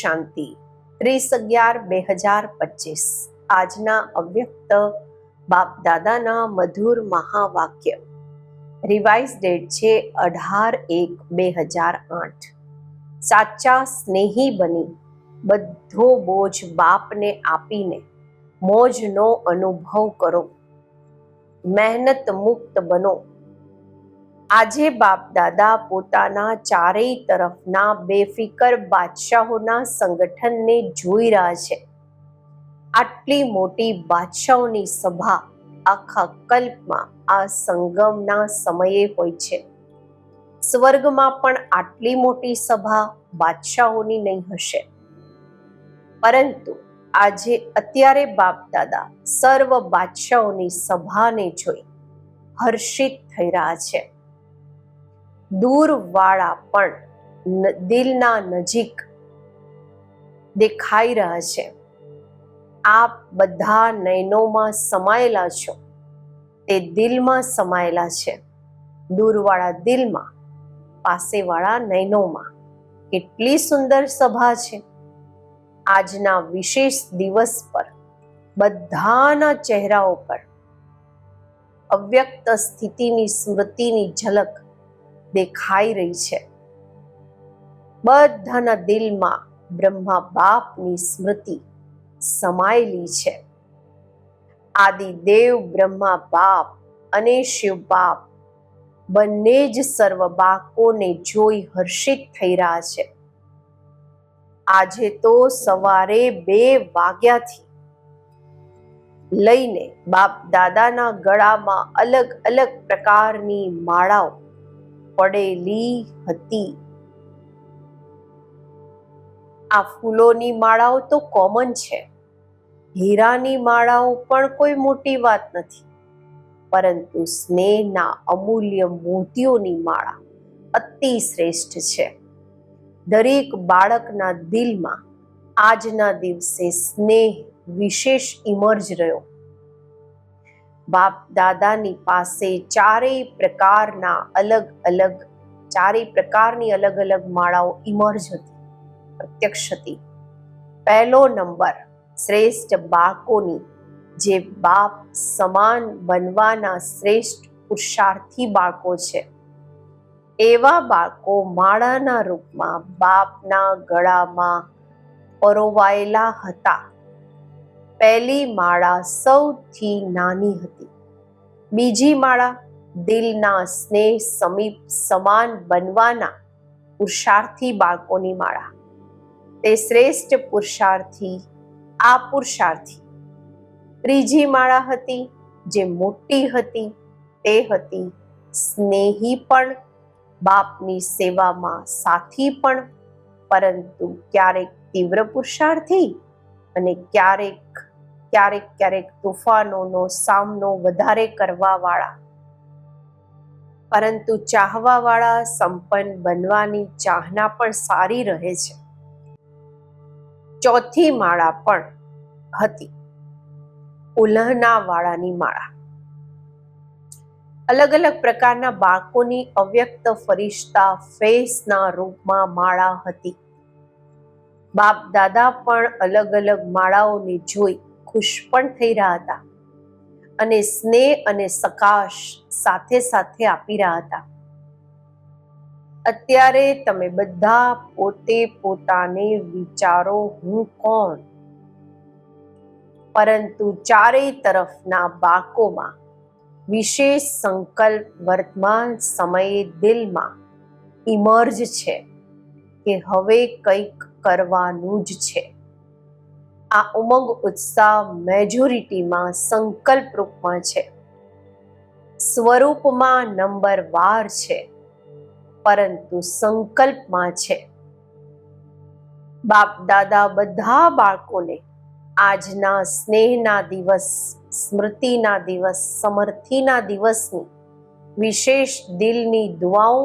શાંતિ ત્રીસ અગિયાર બે હજાર પચીસ આજના અવ્યક્ત બાપ દાદાના મધુર મહાવાક્ય રિવાઇઝ ડેટ છે અઢાર એક બે હજાર આઠ સાચા સ્નેહી બની બધો બોજ બાપને આપીને મોજનો અનુભવ કરો મહેનત મુક્ત બનો આજે બાપ દાદા પોતાના ચારેય તરફના બેફિકર બાદશાહોના સંગઠનને જોઈ રહ્યા છે. આટલી મોટી બાદશાહોની સભા આખા કલ્પમાં આ સંગમના સમયે હોય છે. સ્વર્ગમાં પણ આટલી મોટી સભા બાદશાહોની નહીં હશે. પરંતુ આજે અત્યારે બાપ દાદા સર્વ બાદશાહોની સભાને જોઈ હર્ષિત થઈ રહ્યા છે. દૂરવાળા પણ દિલના નજીક દેખાઈ રહ્યા છે. આપ બધા નયનોમાં સમાયેલા છો. તે દિલમાં સમાયેલા છે. દૂરવાળા દિલમાં, પાસેવાળા નયનોમાં. કેટલી સુંદર સભા છે. આજના વિશેષ દિવસ પર બધાના ચહેરાઓ પર અવ્યક્ત સ્થિતિની સ્મૃતિની ઝલક દેખાઈ રહી છે. બધાના દિલમાં બ્રહ્મા બાપની સ્મૃતિ સમાયેલી છે. આદિ દેવ, બ્રહ્મા બાપ અને શિવ બાપ બંને જ સર્વ બાકોને જોઈ હર્ષિત થઈ રહ્યા છે. આજે તો સવારે બે વાગ્યાથી લઈને બાપ દાદાના ગળામાં અલગ અલગ પ્રકારની માળાઓ પડેલી હતી. આ ફૂલોની માળાઓ તો કોમન છે. હીરાની માળાઓ પણ કોઈ મોટી વાત નથી. પરંતુ સ્નેહના અમૂલ્ય મોતીઓની માળા અતિ શ્રેષ્ઠ છે. દરેક બાળકના દિલમાં આજના દિવસે સ્નેહ વિશેષ ઇમર્જ રહ્યો. બાપ દાદાની પાસે ચારેય પ્રકારના અલગ અલગ, ચારેય પ્રકારની અલગ અલગ માળાઓ ઇમર્જ હતી, પ્રત્યક્ષ હતી. પહેલો નંબર, શ્રેષ્ઠ બાળકોની, જે બાપ સમાન બનવાના શ્રેષ્ઠ પુરુષાર્થી બાળકો છે. એવા બાળકો માળાના રૂપમાં બાપના ગળામાં પરોવાયેલા હતા. પહેલી માળા સૌથી નાની હતી. બીજી માળા દિલના સ્નેહ સમીપ સમાન બનવાના પુરુષાર્થી બાળકોની માળા. તે શ્રેષ્ઠ પુરુષાર્થી, આ પુરુષાર્થી. ત્રીજી માળા હતી જે મોટી હતી, તે હતી સ્નેહી પણ, બાપની સેવામાં સાથી પણ, પરંતુ ક્યારેક તીવ્ર પુરુષાર્થી અને ક્યારેક ક્યારેક ક્યારેક તુફાનોનો સામનો વધારે કરવા વાળા પરંતુ ચાહવા વાળા સંપન્ન બનવાની ચાહના પણ સારી રહે છે. ચોથી માળા પણ હતી ઉલ્હના વાળાની માળા. અલગ અલગ પ્રકારના બાળકોની અવ્યક્ત ફરિશ્તા ફેસના રૂપમાં માળા હતી. બાપ દાદા પણ અલગ અલગ માળાઓને જોઈ ખુશ પણ થઈ રહ્યા હતા અને સ્નેહ અને સકાશ સાથે સાથે આપી રહ્યા હતા. અત્યારે તમે બધા પોતે પોતાને વિચારો, હું કોણ? પરંતુ ચારેય તરફના બાકોમાં વિશેષ સંકલ્પ વર્તમાન સમયે દિલમાં ઇમર્જ છે કે હવે કંઈક કરવાનું જ છે. આ ઉમંગ ઉત્સાહ મેજોરિટીમાં સંકલ્પ રૂપમાં છે. સ્વરૂપમાં નંબર વાર છે, પરંતુ સંકલ્પમાં છે. બાપ દાદા બધા બાળકોને આજના સ્નેહના દિવસ, સ્મૃતિના દિવસ, સમર્થિના દિવસની વિશેષ દિલની દુઆઓ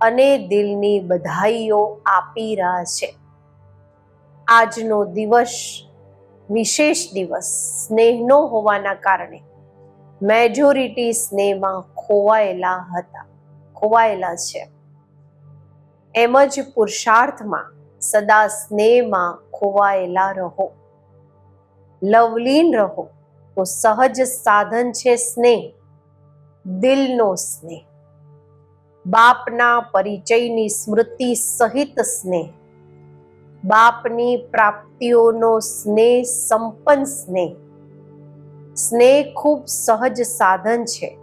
અને દિલની બધાઈઓ આપી રહ્યા છે. આજનો દિવસ વિશેષ દિવસ સ્નેહનો હોવાના કારણે મેજોરિટી સ્નેહમાં ખોવાયેલા હતા, ખોવાયેલા છે. એમ જ પુરુષાર્થમાં સદા સ્નેહમાં ખોવાયેલા રહો. લવલીન રહો, તો સહજ સાધન છે સ્નેહ, દિલનો સ્નેહ. બાપના પરિચયની સ્મૃતિ સહિત સ્નેહ. બાપની પ્રાપ્તિઓનો સ્નેહ, સંપન્ન સ્નેહ. સ્નેહ ખૂબ સહજ સાધન છે.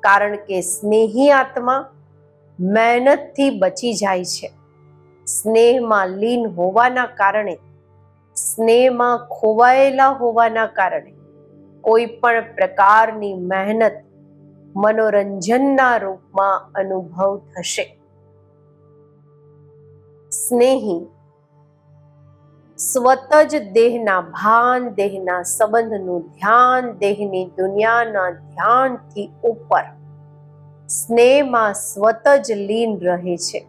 કારણ કે સ્નેહી આત્મા મહેનતથી બચી જાય છે. સ્નેહમાં લીન હોવાના કારણે, સ્નેહમાં ખોવાયેલા હોવાના કારણે, કોઈ પણ પ્રકારની મહેનત મનોરંજનના રૂપમાં અનુભવ થશે. સ્નેહી સ્વત જ દેહના ભાન, દેહના સંબંધનું ધ્યાન, દેહની દુનિયાના ધ્યાનથી ઉપર. સ્નેહમાં સ્વત જ લીન રહે છે.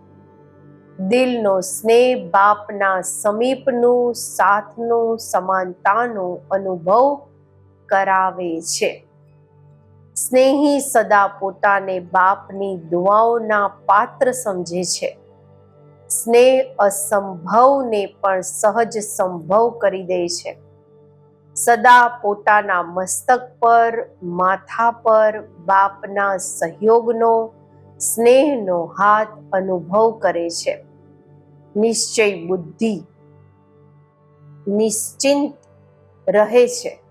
દિલનો સ્નેહ બાપના સમીપનું, સાથનું, સમાનતાનો અનુભવ કરાવે છે. સ્નેહી સદા પોતાને બાપની દુઆઓના પાત્ર સમજે છે. સ્નેહ અસંભવને પણ સહજ સંભવ કરી દે છે. સદા પોતાના મસ્તક પર, માથા પર બાપના સહયોગનો, સ્નેહનો હાથ અનુભવ કરે છે. નિશ્ચય બુદ્ધિ નિશ્ચિંત રહે છે.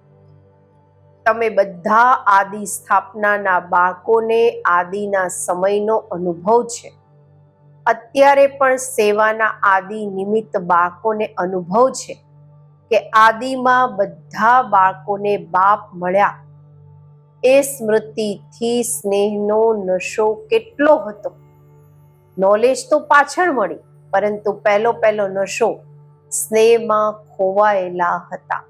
તમે બધા આદિ સ્થાપનાના બાળકોને આદિના સમયનો અનુભવ છે. અત્યારે પણ સેવાના આદિ નિમિત્ત બાળકોને અનુભવ છે કે આદિમાં બધા બાળકોને બાપ મળ્યા. એ સ્મૃતિથી સ્નેહનો નશો કેટલો હતો. નોલેજ તો પાછળ મળી, પરંતુ પહેલો પહેલો નશો સ્નેહમાં ખોવાયેલા હતા.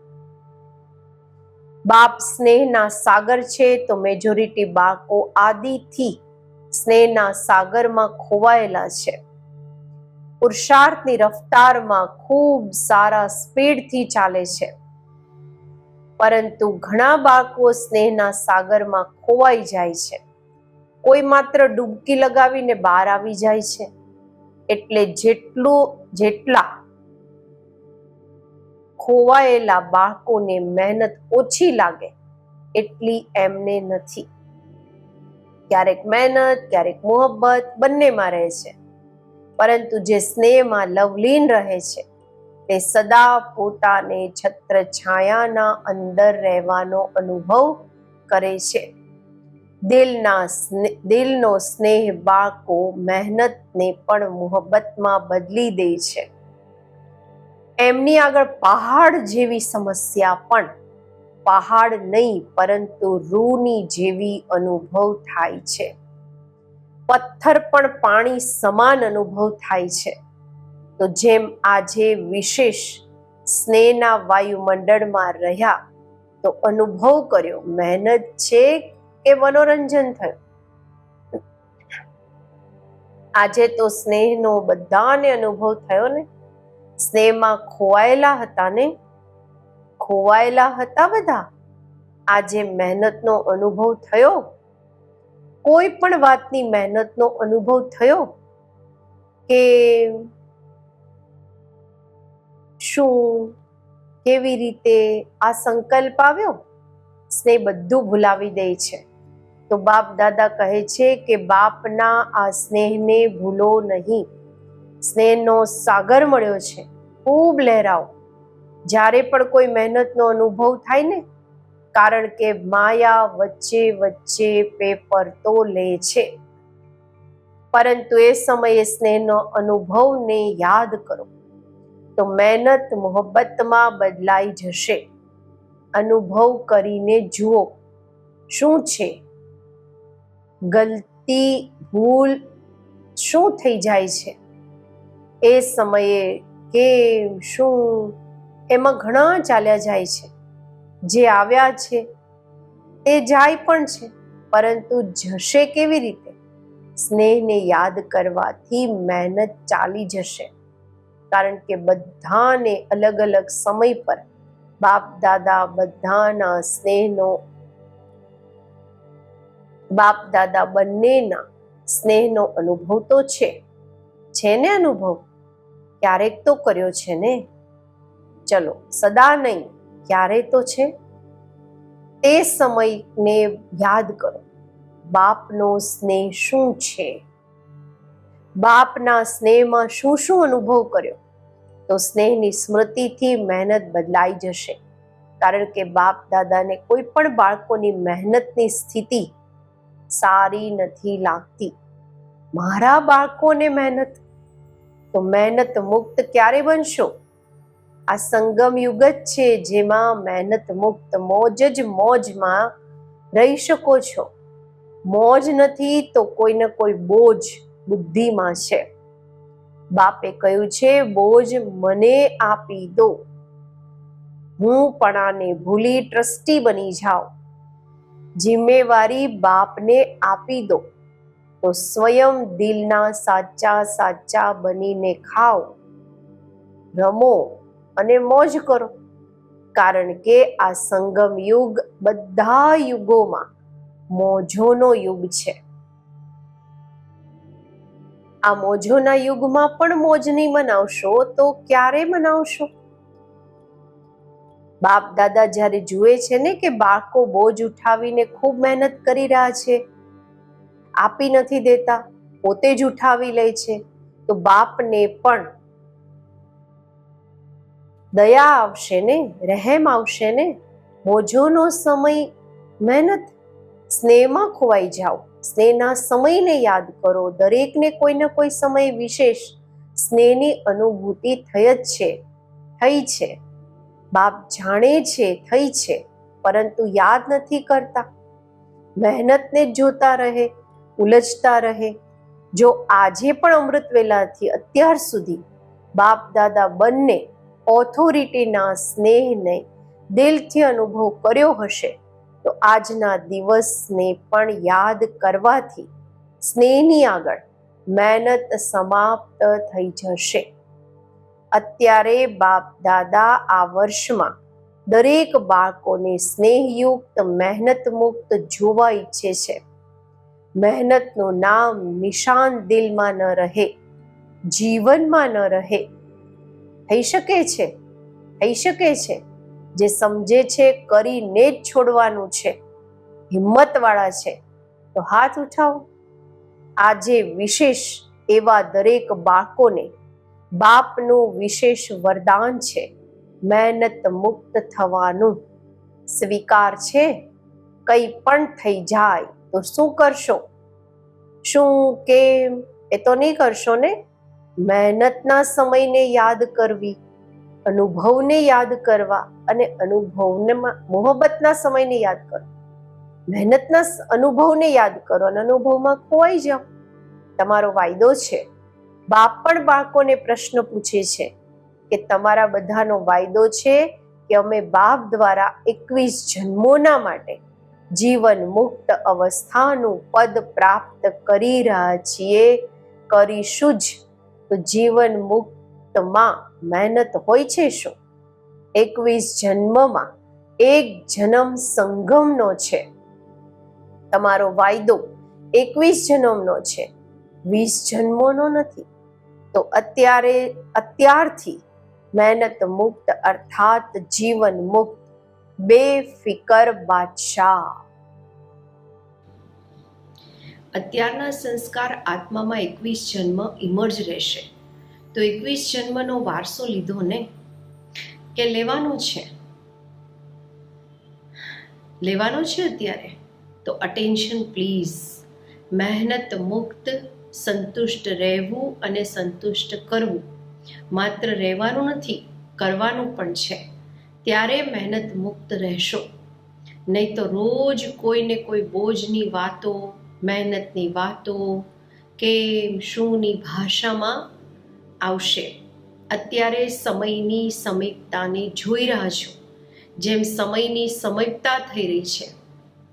બાપ સ્નેહના સાગર છે તો મેજોરિટી બાળકો આદિથી સ્નેહના સાગરમાં ખોવાયેલા છે. પુરુષાર્થની રફતારમાં ખૂબ સારા સ્પીડથી ચાલે છે. પરંતુ ઘણા બાળકો સ્નેહના સાગરમાં ખોવાઈ જાય છે. કોઈ માત્ર ડૂબકી લગાવીને બહાર આવી જાય છે. એટલે જેટલું, જેટલા ખોવાયેલા બાળકોને મહેનત ઓછી લાગે, એટલી એમને નથી. ક્યારેક મહેનત, ક્યારેક મોહબ્બત, બંનેમાં રહે છે. પરંતુ જે સ્નેહમાં લવલીન રહે છે, તે સદા પોતાને છત્ર છાયાના અંદર રહેવાનો અનુભવ કરે છે. દિલના દિલનો સ્નેહ બાળકો મહેનતને પણ મોહબ્બતમાં બદલી દે છે. એમની આગળ પહાડ જેવી સમસ્યા પણ પહાડ નહીં, પરંતુ રૂની જેવી અનુભવ થાય છે. પથ્થર પણ પાણી સમાન અનુભવ થાય છે. તો જેમ આજે વિશેષ સ્નેહના વાયુમંડળમાં રહ્યા, તો અનુભવ કર્યો, મહેનત છે કે મનોરંજન થયું? આજે તો સ્નેહનો બધાને અનુભવ થયો ને? સ્નેહમાં ખોવાયેલા હતા ને? ખોવાયેલા હતા બધા? આજે મહેનતનો અનુભવ થયો? કોઈ પણ વાતની મહેનતનો અનુભવ થયો? કે શું, કેવી રીતે આ સંકલ્પ આવ્યો? સ્નેહ બધું ભૂલાવી દે છે. તો બાપ દાદા કહે છે કે બાપના આ સ્નેહને ભૂલો નહીં. સ્નેહનો સાગર મળ્યો છે. ખૂબ લહેરાવો. જ્યારે પણ કોઈ મહેનતનો અનુભવ થાય ને, કારણ કે માયા વચ્ચે વચ્ચે પેપર તો લે છે. પરંતુ એ સમયે સ્નેહનો અનુભવને યાદ કરો, તો મહેનત મોહબ્બતમાં બદલાઈ જશે. અનુભવ કરીને જુઓ, શું છે? ગલતી ભૂલ શું થઈ જાય છે? એ સમયે કેમ, શું એમાં ઘણા ચાલ્યા જાય છે. જે આવ્યા છે તે જાય પણ છે, પરંતુ જશે કેવી રીતે? સ્નેહને યાદ કરવાથી મહેનત ચાલી જશે. કારણ કે બધાને અલગ અલગ સમય પર બાપ, દાદા બધાના સ્નેહનો, બાપ, દાદા બંનેના સ્નેહનો અનુભવ તો છે. છે ને અનુભવ? ક્યારેક તો કર્યો છે ને? ચલો, સદા નહીં, ક્યારે તો છે? તે સમયને યાદ કરો, બાપનો સ્નેહ શું છે? બાપના સ્નેહમાં શું શું અનુભવ કર્યો? તો સ્નેહની સ્મૃતિથી મહેનત બદલાઈ જશે. કારણ કે બાપ દાદાને કોઈ પણ બાળકોની મહેનતની સ્થિતિ સારી નથી લાગતી. મારા બાળકોને મહેનત? તો મહેનત મુક્ત ક્યારે બનશો? આ સંગમ યુગ જ છે જેમાં મહેનત મુક્ત મોજ જ મોજમાં રહી શકો છો. મોજ નથી તો કોઈ ને કોઈ બોજ બુદ્ધિમાં છે. બાપે કહ્યું છે, બોજ મને આપી દો. હું પણાને ભૂલી ટ્રસ્ટી બની જાઓ જિમ્મેવારી બાપને આપી દો. તો સ્વયં દિલના સાચા સાચા બનીને ખાઓ. રમો. અને મોજ કરો. કારણ કે આ સંગમ યુગ બધા યુગોમાં મોજોનો યુગ છે. આ મોજોના યુગમાં પણ મોજ નહીં મનાવશો તો ક્યારે મનાવશો? બાપ દાદા જ્યારે જુએ છે ને કે બાળકો બોજ ઉઠાવીને ખૂબ મહેનત કરી રહ્યા છે, આપી નથી દેતા, પોતે જ ઉઠાવી લે છે, તો બાપને પણ દયા આવશે ને, રહેમ આવશે ને. મોજોનો સમય મહેનત, સ્નેહમાં ખોવાઈ જાઓ. સ્નેહના સમયને યાદ કરો. દરેકને કોઈ ને કોઈ સમય વિશેષ સ્નેહની અનુભૂતિ થઈ જ છે, થઈ છે. બાપ જાણે છે, થઈ છે, પરંતુ યાદ નથી કરતા. મહેનતને જોતા રહે ઉલજતા રહે. જો આજે પણ અમૃત વેલાથી અત્યાર સુધી બાપ દાદા બંને ઓથોરિટીના સ્નેહને દિલથી અનુભવ કર્યો હશે, તો આજના દિવસને પણ યાદ કરવાથી સ્નેહની આગળ મહેનત સમાપ્ત થઈ જશે. અત્યારે બાપ દાદા આ વર્ષમાં દરેક બાળકોને સ્નેહયુક્ત મહેનત મુક્ત જોવા ઈચ્છે છે. મહેનતનું નામ નિશાન દિલમાં ન રહે, જીવનમાં ન રહે થઈ શકે છે, થઈ શકે છે. જે સમજે છે, કરીને જ છોડવાનું છે. હિંમતવાળા છે. તો હાથ ઉઠાવો. આજે વિશેષ એવા દરેક બાળકોને બાપનું વિશેષ વરદાન છે. મહેનત મુક્ત થવાનું સ્વીકાર છે. કંઈ પણ થઈ જાય તો શું કરશો? શું, કેમ? એ તો નહીં કરશો ને? મહેનતના સમયને યાદ કરવી, અનુભવને યાદ કરવા અને અનુભવને મોહબ્બતના સમયને યાદ કરો. મહેનતના અનુભવને યાદ કરો અને અનુભવમાં ખોવાઈ જાઓ. તમારો વાયદો છે. બાપ પણ બાળકોને પ્રશ્ન પૂછે છે કે તમારા બધાનો વાયદો છે કે અમે બાપ દ્વારા એકવીસ જન્મોના માટે જીવન મુક્ત અવસ્થાનું પદ પ્રાપ્ત કરી રહ્યા છીએ, કરીશું જ. તો જીવન મુક્તમાં મહેનત હોય છે શું? એકવીસ જન્મમાં એક જન્મ સંગમનો છે. તમારો વાયદો એકવીસ જન્મનો છે. વીસ જન્મોનો નથી. તો અત્યારે, અત્યારથી મહેનત મુક્ત અર્થાત જીવન મુક્ત બે ફિકર બાદશાહ. અત્યારના સંસ્કાર આત્મામાં એકવીસ જન્મ ઇમર્જ રહેશે. તો એકવીસ જન્મનો વારસો લીધો ને? કે લેવાનો છે? લેવાનો છે અત્યારે? તો અટેન્શન પ્લીઝ મહેનત મુક્ત, સંતુષ્ટ રહેવું અને સંતુષ્ટ કરવું. માત્ર રહેવાનું નથી, કરવાનું પણ છે. ત્યારે મહેનત મુક્ત રહેશો. નહીં તો રોજ કોઈને કોઈ બોજની વાતો મહેનતની વાતો કે શુંની ભાષામાં આવશે. અત્યારે સમયની સમીપતાને જોઈ રહ્યા છો. જેમ સમયની સમીપતા થઈ રહી છે,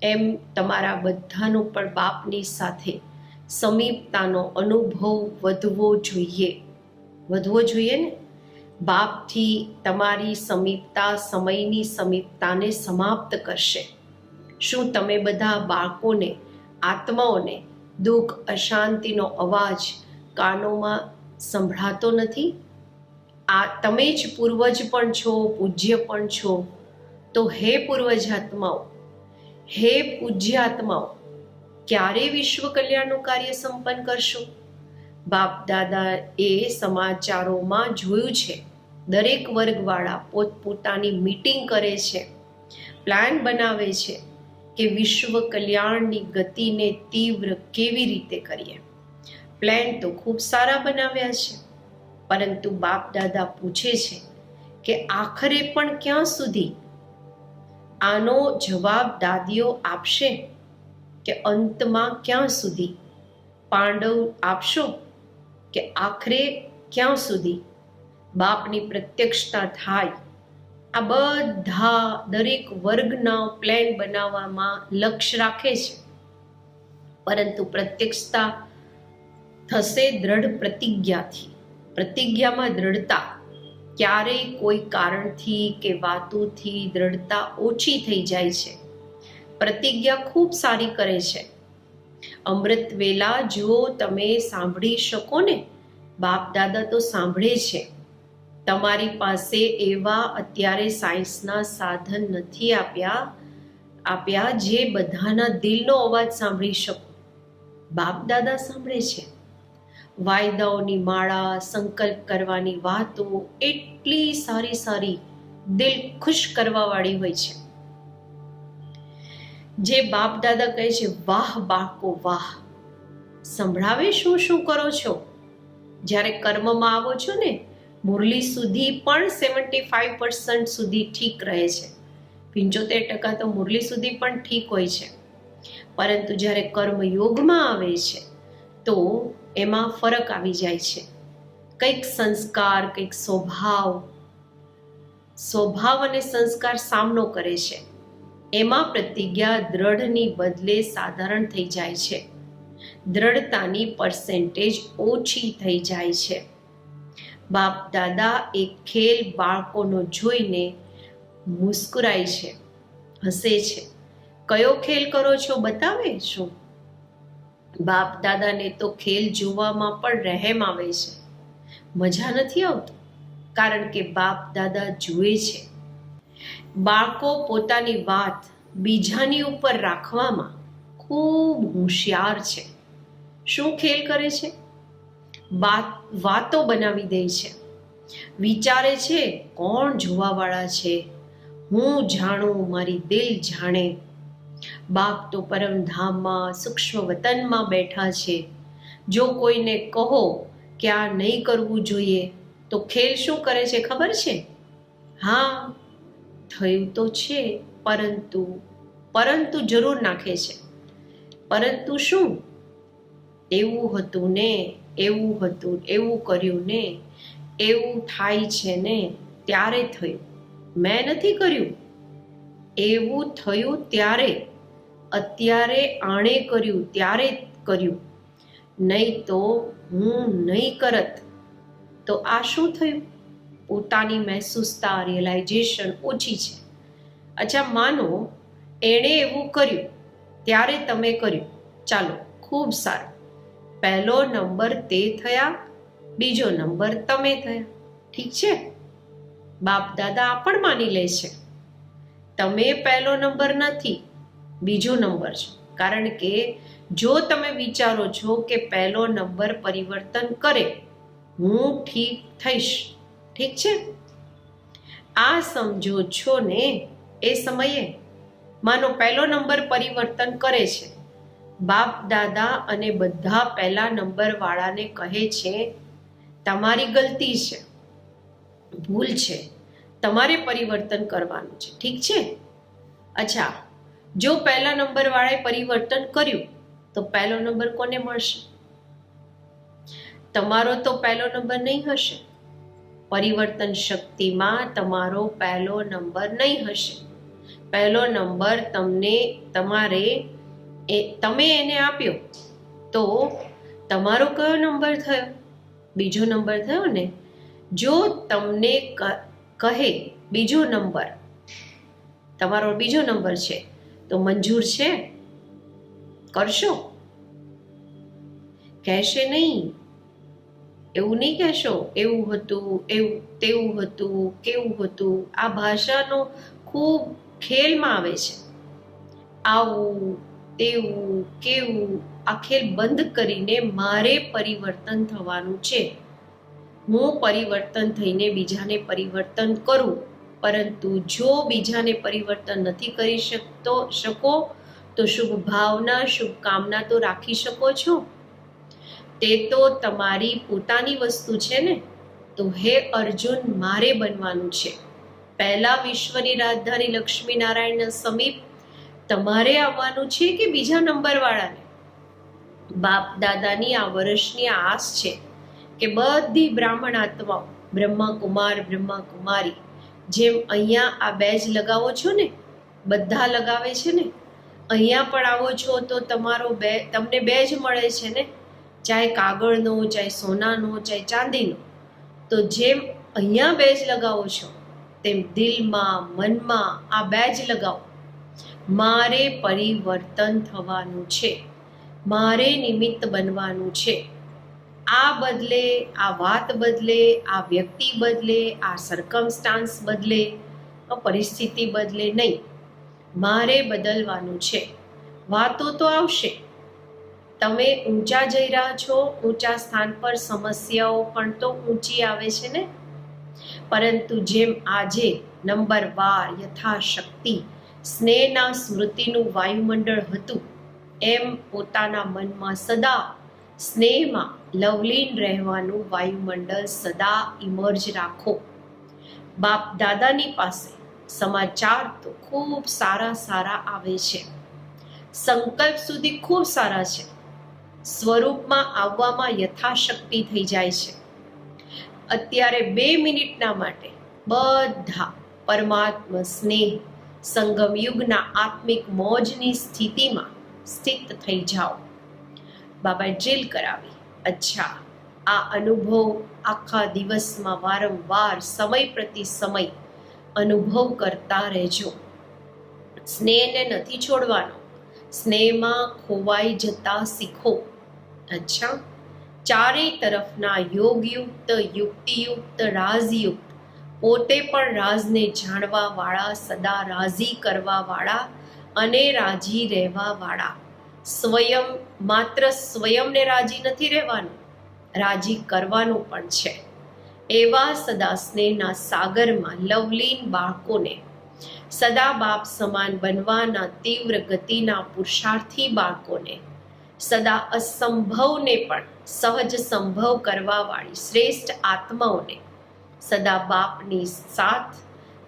એમ તમારા બધાનો પણ બાપની સાથે સમીપતાનો અનુભવ વધવો જોઈએ. વધવો જોઈએ ને? બાપથી તમારી સમીપતા સમયની સમીપતાને સમાપ્ત કરશે. શું તમે બધા બાળકોને આત્માઓને દુઃખ, અશાંતિનો અવાજ કાનોમાં સંભળાતો નથી? આ તમે જ પૂર્વજ પણ છો, પૂજ્ય પણ છો. તો હે પૂર્વજાત્માઓ હે પૂજ્યાત્માઓ ક્યારે વિશ્વ કલ્યાણનું કાર્ય સંપન્ન કરશો? બાપ દાદા એ સમાચારોમાં જોયું છે, દરેક વર્ગવાળા પોતપોતાની મીટિંગ કરે છે, પ્લાન બનાવે છે કે વિશ્વ કલ્યાણની ગતિને તીવ્ર કેવી રીતે કરીએ? પ્લાન તો ખૂબ સારા બનાવ્યા છે, પરંતુ બાપ દાદા પૂછે છે કે આખરે પણ ક્યાં સુધી? આનો જવાબ દાદીઓ આપશે કે અંતમાં ક્યાં સુધી? પાંડવ આપશો કે આખરે ક્યાં સુધી? બાપની પ્રત્યક્ષતા થાય આ બધા દરેક વર્ગના પ્લાન બનાવવામાં લક્ષ્ય રાખે છે. પરંતુ પ્રત્યક્ષતા થશે દ્રઢ પ્રતિજ્ઞાથી. પ્રતિજ્ઞામાં દ્રઢતા ક્યારેય કોઈ કારણથી કે વાતોથી દ્રઢતા ઓછી થઈ જાય છે. પ્રતિજ્ઞા ખૂબ સારી કરે છે. અમૃત વેલા જો તમે સાંભળી શકો ને? બાપ દાદા તો સાંભળે છે. તમારી પાસે એવા અત્યારે સાયન્સના સાધન નથી આપ્યા આપ્યા જે બધાના દિલનો અવાજ સાંભળી શકો. બાપ દાદા સાંભળે છે. વાયદાઓની માળા, સંકલ્પ કરવાની વાતો, એટલી સારી સારી દિલ ખુશ કરવાવાળી હોય છે. જે બાપ દાદા કહે છે, વાહ, બાળકો, વાહ. સંભળાવે શું શું કરો છો? જ્યારે કર્મમાં આવો છો ને મુરલી સુધી પણ સેવન્ટી ફાઈવ પર્સન્ટ સુધી ઠીક રહે છે. પંચોતેર ટકા તો મુરલી સુધી પણ ઠીક હોય છે. પરંતુ જ્યારે કર્મયોગમાં આવે છે, તો એમાં ફરક આવી જાય છે. કંઈક સંસ્કાર, કંઈક સ્વભાવ સ્વભાવ અને સંસ્કાર સામનો કરે છે. એમાં પ્રતિજ્ઞા દ્રઢની બદલે સાધારણ થઈ જાય છે. દ્રઢતાની પર્સેન્ટેજ ઓછી થઈ જાય છે. બાપ દાદા એક ખેલ બાળકોનો જોઈને મુસ્કુરાય છે, હસે છે. કયો ખેલ કરો છો બતાવે શું બાપ દાદાને તો ખેલ જોવામાં પણ રહેમ આવે છે. મજા નથી આવતી, કારણ કે બાપ દાદા જુએ છે. બાળકો પોતાની વાત બીજાની ઉપર રાખવામાં ખૂબ હોશિયાર છે. શું ખેલ કરે છે? વાત બનાવી દે છે. વિચારે છે, કોણ જોવાવાળા છે? હું જાણું, મારી દિલ જાણે. બાપ તો પરમધામમાં, સૂક્ષ્મ વતનમાં બેઠા છે. જો કોઈને કહો કે આ નહીં કરવું જોઈએ, તો ખેલ શું કરે છે ખબર છે? હા, થયું તો છે, પરંતુ પરંતુ જરૂર નાખે છે. પરંતુ શું? એવું હતું ને. એવું હતું, એવું કર્યું ને, એવું થાય છે ને, ત્યારે થયું. મેં નથી કર્યું. એવું થયું ત્યારે, અત્યારે આણે કર્યું, ત્યારે કર્યું. નહીં તો હું નહીં કરત. તો આ શું થયું? પોતાની મહેસૂસતા રિયલાઇઝેશન ઓછી છે. અચ્છા, માનો, એણે એવું કર્યું, ત્યારે તમે કર્યું. ચાલો, ખૂબ સારું. પહેલો નંબર તે થયા, બીજો નંબર તમે થયા. ઠીક છે? બાપ દાદા આ પણ માની લે છે. તમે પહેલો નંબર નથી, બીજો નંબર છે. કારણ કે જો તમે વિચારો છો કે પહેલો નંબર પરિવર્તન કરે, હું ઠીક થઈશ. ઠીક છે? આ સમજો છો ને એ સમયે. માનો પહેલો નંબર પરિવર્તન કરે છે. બાપ, દાદા અને બધા પહેલા નંબર વાળાને કહે છે, તમારી ગલતી છે. ભૂલ છે. તમારે પરિવર્તન કરવાનું છે. ઠીક છે? અચ્છા. જો પહેલા નંબર વાળાએ પરિવર્તન કર્યું, તો પહેલો નંબર કોને મળશે? તમારો તો પહેલો નંબર નહીં હશે. પરિવર્તન શક્તિમાં તમારો પહેલો નંબર નહીં હશે. પહેલો નંબર તમને તમારે એ તમે એને આપ્યો, તો તમારો કયો નંબર થયો? બીજો નંબર થયો ને? જો તમને કહે બીજો નંબર, તમારો બીજો નંબર છે, તો મંજૂર છે? કરશો? કહેશે નહીં. એવું નહીં કહેશો, એવું હતું, એવું, તેવું હતું, કેવું હતું. આ ભાષાનો ખૂબ ખેલમાં આવે છે. આવું તેવું કેવું આખેર બંધ કરીને મારે પરિવર્તન થવાનું છે. હું પરિવર્તન થઈને બીજાને પરિવર્તન કરું. પરંતુ જો બીજાને પરિવર્તન નથી કરી શકતો, શકો, તો શુભ ભાવના, શુભ કામના તો રાખી શકો છો. તે તો તમારી પોતાની વસ્તુ છે ને? તો હે અર્જુન, મારે બનવાનું છે. પહેલા વિશ્વની રાજધાની લક્ષ્મી નારાયણના સમીપ તમારે આવવાનું છે કે બીજા નંબરવાળાને? બાપ દાદાની આ વર્ષની આસ છે કે બધી બ્રાહ્મણ આત્માઓ બ્રહ્મા કુમાર બ્રહ્મા કુમારી જેમ અહીંયા આ બેજ લગાવો છો ને, બધા લગાવે છે ને? અહીંયા પણ આવો છો તો તમારો બે, તમને બેજ મળે છે ને? ચાહે કાગળનો, ચાહે સોનાનો, ચાહે ચાંદીનો. તો જેમ અહીંયા બેજ લગાવો છો, તેમ દિલમાં, મનમાં આ બેજ લગાવો. મારે પરિવર્તન થવાનું છે. મારે નિમિત્ત બનવાનું છે. આ બદલે, આ વાત બદલે, આ વ્યક્તિ બદલે, આ સરકમસ્ટાન્સ બદલે પરિસ્થિતિ બદલે નહીં. મારે બદલવાનું છે. વાતો તો આવશે. તમે ઊંચા જઈ રહ્યા છો, ઊંચા સ્થાન પર સમસ્યાઓ પણ તો ઊંચી આવે છે ને? પરંતુ જેમ આજે નંબર બાર યથાશક્તિ સ્નેહના સ્મૃતિનું વાયુમંડળ હતું. એમ પોતાના મનમાં સદા સ્નેહમાં લવલીન રહેવાનું વાયુમંડળ સદા ઇમર્જ રાખો. બાપ દાદાની પાસે સમાચાર તો ખૂબ સારા સારા આવે છે. સંકલ્પ સુધી ખૂબ સારા છે. સ્વરૂપમાં આવવામાં યથાશક્તિ થઈ જાય છે. અત્યારે બે મિનિટના માટે બધા પરમાત્મા સ્નેહ સંગમ યુગના આત્મિક મોજની સ્થિતિમાં સ્થિત થઈ જાઓ. બાબા ડ્રીલ કરાવી. અચ્છા, આ અનુભવ આખા દિવસમાં વારંવાર, સમય પ્રતિ સમય અનુભવ કરતા રહેજો. સ્નેહને નથી છોડવાનો. સ્નેહમાં ખોવાઈ જતા શીખો. અચ્છા, ચારેય તરફના યોગયુક્ત, યુક્તિયુક્ત રાજયુક્ત પોતે પણ રાજને જાણવા વાળા સદા રાજી કરવા વાળા અને રાજી રહેવા વાળા સ્વયં, માત્ર સ્વયંને રાજી નથી રહેવાનું, રાજી કરવાનું પણ છે. એવા સદા સ્નેહના સાગરમાં લવલીન બાળકોને સદા બાપ સમાન બનવાના તીવ્ર ગતિના પુરુષાર્થી બાળકોને સદા અસંભવને પણ સહજ સંભવ કરવાવાળી શ્રેષ્ઠ આત્માઓને સદા બાપની સાથ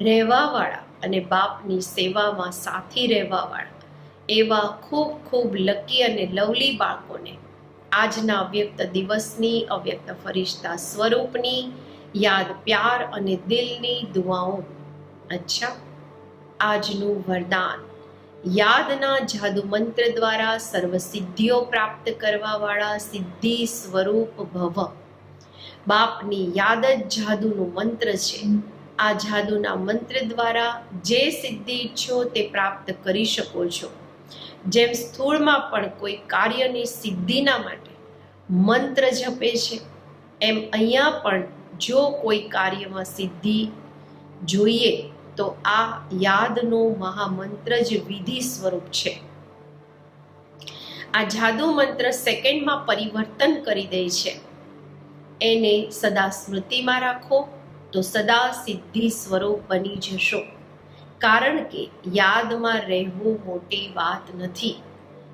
રહેવાવાળા અને બાપની સેવામાં સાથી રહેવાવાળા એવા ખૂબ ખૂબ લકી અને લવલી બાળકોને આજના અવ્યક્ત દિવસની અવ્યક્ત ફરિશ્તા સ્વરૂપની યાદ, પ્યાર અને દિલની દુઆઓ. અચ્છા, આજનું વરદાન. યાદના જાદુ મંત્ર દ્વારા સર્વ સિદ્ધિઓ પ્રાપ્ત કરવાવાળા સિદ્ધિ સ્વરૂપ ભવ. બાપની યાદ જ જાદુનું મંત્ર છે. આ જાદુના મંત્ર દ્વારા જે સિદ્ધિ ઈચ્છો તે પ્રાપ્ત કરી શકો છો. જેમ સ્થૂળમાં પણ કોઈ કાર્યની સિદ્ધિના માટે મંત્ર જપે છે, એમ અહીંયા પણ જો કોઈ કાર્યમાં સિદ્ધિ જોઈએ, તો આ યાદનો મહામંત્ર જ વિધિ સ્વરૂપ છે. આ જાદુ મંત્ર સેકન્ડમાં પરિવર્તન કરી દે છે. એને સદા સ્મૃતિમાં રાખો, તો સદા સિદ્ધિ સ્વરૂપ બની જશો. કારણ કે યાદમાં રહેવું મોટી વાત નથી.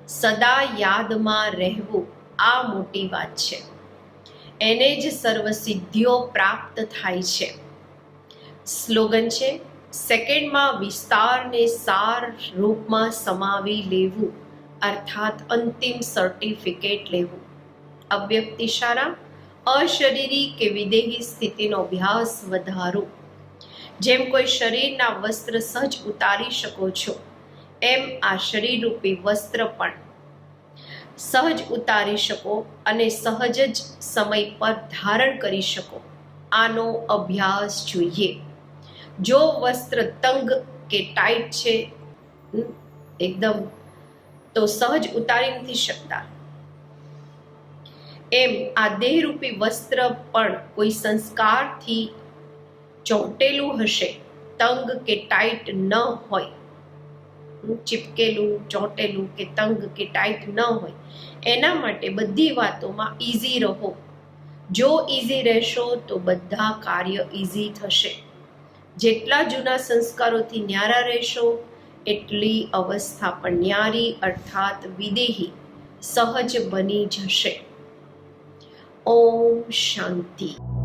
સદા યાદમાં રહેવું આ મોટી વાત છે. એને જ સર્વ સિદ્ધિઓ પ્રાપ્ત થાય છે. સ્લોગન છે, સેકન્ડમાં વિસ્તારને સાર રૂપમાં સમાવી લેવું, અર્થાત અંતિમ સર્ટિફિકેટ લેવું. અવ્યક્ત ઇશારા અશરીરી કે વિદેહી સ્થિતિનો અભ્યાસ વધારો. જેમ કોઈ શરીરના વસ્ત્ર સહજ ઉતારી શકો છો, એમ આ શરીર રૂપી વસ્ત્ર પણ. સહજ ઉતારી શકો અને સહજ જ સમય પર ધારણ કરી શકો. આનો અભ્યાસ જોઈએ. જો વસ્ત્ર તંગ કે ટાઈટ છે એકદમ, તો સહજ ઉતારી નથી શકતા. એમ આ દેહરૂપી વસ્ત્ર પણ કોઈ સંસ્કારથી ચોંટેલું હશે, તંગ કે ટાઈટ ન હોય. ચીપકેલું, ચોંટેલું કે તંગ કે ટાઈટ ન હોય. એના માટે બધી વાતોમાં ઇઝી રહો. જો ઇઝી રહેશો તો બધા કાર્ય ઇઝી થશે. જેટલા જૂના સંસ્કારોથી ન્યારા રહેશો, એટલી અવસ્થા પણ ન્યારી અર્થાત વિદેહી, સહજ બની જશે. Om Shanti。